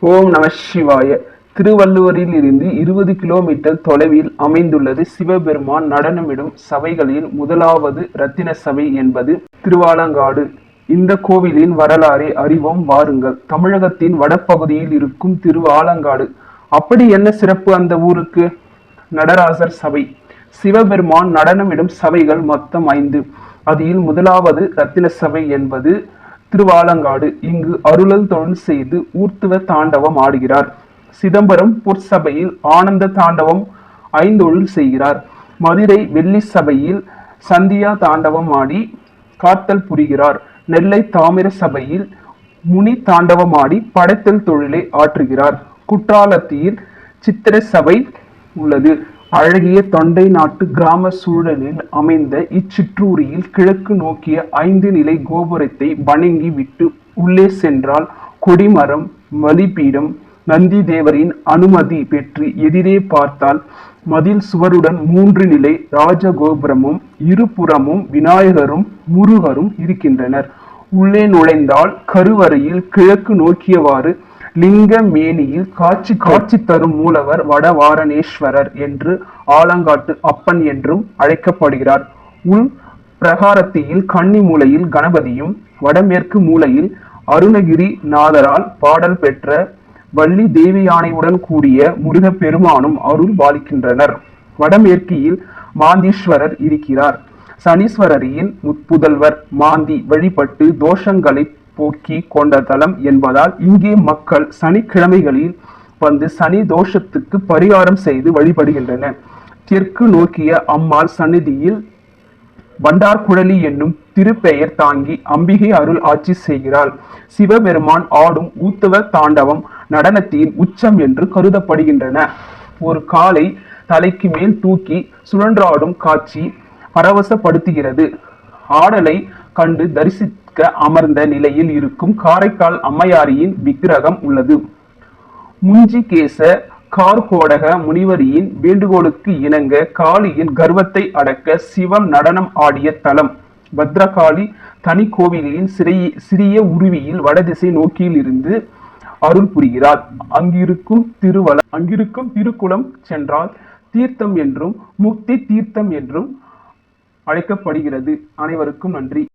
ஓம் நம சிவாய. திருவள்ளுவரில் இருந்து இருபது கிலோமீட்டர் தொலைவில் அமைந்துள்ளது சிவபெருமான் நடனமிடும் சபைகளில் முதலாவது ரத்தின சபை என்பது திருவாலங்காடு. இந்த கோவிலின் வரலாறை அறிவோம் வாருங்கள். தமிழகத்தின் வடபகுதியில் இருக்கும் திருவாலங்காடு. அப்படி என்ன சிறப்பு அந்த ஊருக்கு? நடராசர் சபை. சிவபெருமான் நடனமிடும் சபைகள் மொத்தம் ஐந்து. அதில் முதலாவது ரத்தின சபை என்பது திருவாலங்காடு இங்கு அருளல் தொழில் செய்து ஊர்த்துவ தாண்டவம் ஆடுகிறார். சிதம்பரம் பொற்சபையில் ஆனந்த தாண்டவம் ஐந்தொழில் செய்கிறார். மதுரை வெள்ளி சபையில் சந்தியா தாண்டவம் ஆடி காத்தல் புரிகிறார். நெல்லை தாமிர சபையில் முனி தாண்டவமாடி படைத்தல் தொழிலை ஆற்றுகிறார். குற்றாலத்தியில் சித்திர சபை உள்ளது. அழகிய தொண்டை நாட்டு கிராம சூழலில் அமைந்த இச்சிற்றூரியில் கிழக்கு நோக்கிய ஐந்து நிலை கோபுரத்தை வணங்கி விட்டு உள்ளே சென்றால் கொடிமரம் மலிபீடம் நந்தி தேவரின் அனுமதி பெற்று எதிரே பார்த்தால் மதில் சுவருடன் மூன்று நிலை ராஜகோபுரமும் இருபுறமும் விநாயகரும் முருகரும் இருக்கின்றனர். உள்ளே நுழைந்தால் கருவறையில் கிழக்கு நோக்கியவாறு லிங்க மேனியில் காட்சி காட்சி தரும் மூலவர் வடவாரணேஸ்வரர் என்று ஆலங்காட்டு அப்பன் என்றும் அழைக்கப்படுகிறார். உள் பிரகாரத்தியில் கன்னி மூலையில் கணபதியும் வடமேற்கு மூலையில் அருணகிரி நாதரால் பாடல் பெற்ற வள்ளி தேவி யானையுடன் கூடிய முருகப்பெருமானும் அருள் பாலிக்கின்றனர். வடமேற்கியில் மாந்தீஸ்வரர் இருக்கிறார். சனீஸ்வரரின் முப்புதல்வர் மாந்தி வழிபட்டு தோஷங்களை போக்கி கொண்ட தலம் என்பதால் இங்கே மக்கள் சனிக்கிழமைகளில் வந்து சனி தோஷத்துக்கு பரிகாரம் செய்து வழிபடுகின்றனர். தெற்கு நோக்கிய அம்மாள் சந்நிதியில் வண்டார்குழலி என்னும் திருப்பெயர் தாங்கி அம்பிகை அருள் ஆட்சி செய்கிறாள். சிவபெருமான் ஆடும் ஊத்துவ தாண்டவம் நடனத்தின் உச்சம் என்று கருதப்படுகின்றன. ஒரு காலை தலைக்கு மேல் தூக்கி சுழன்றாடும் காட்சி பரவசப்படுத்துகிறது. ஆடலை கண்டு தரிசி தரிசிக்க அமர்ந்த நிலையில் இருக்கும் காரைக்கால் அம்மையாரியின் விக்கிரகம் உள்ளது. முஞ்சிகேச கார்கோடக முனிவரியின் வேண்டுகோளுக்கு இணங்க காளியின் கர்வத்தை அடக்க சிவம் நடனம் ஆடிய தலம். பத்ரகாளி தனி கோவிலின் சிறிய சிறிய உருவியில் வடதிசை நோக்கியில் இருந்து அருள் புரிகிறார் அங்கிருக்கும் திருவள அங்கிருக்கும் திருக்குளம் சென்றால் தீர்த்தம் என்றும் முக்தி தீர்த்தம் என்றும் அழைக்கப்படுகிறது. அனைவருக்கும் நன்றி.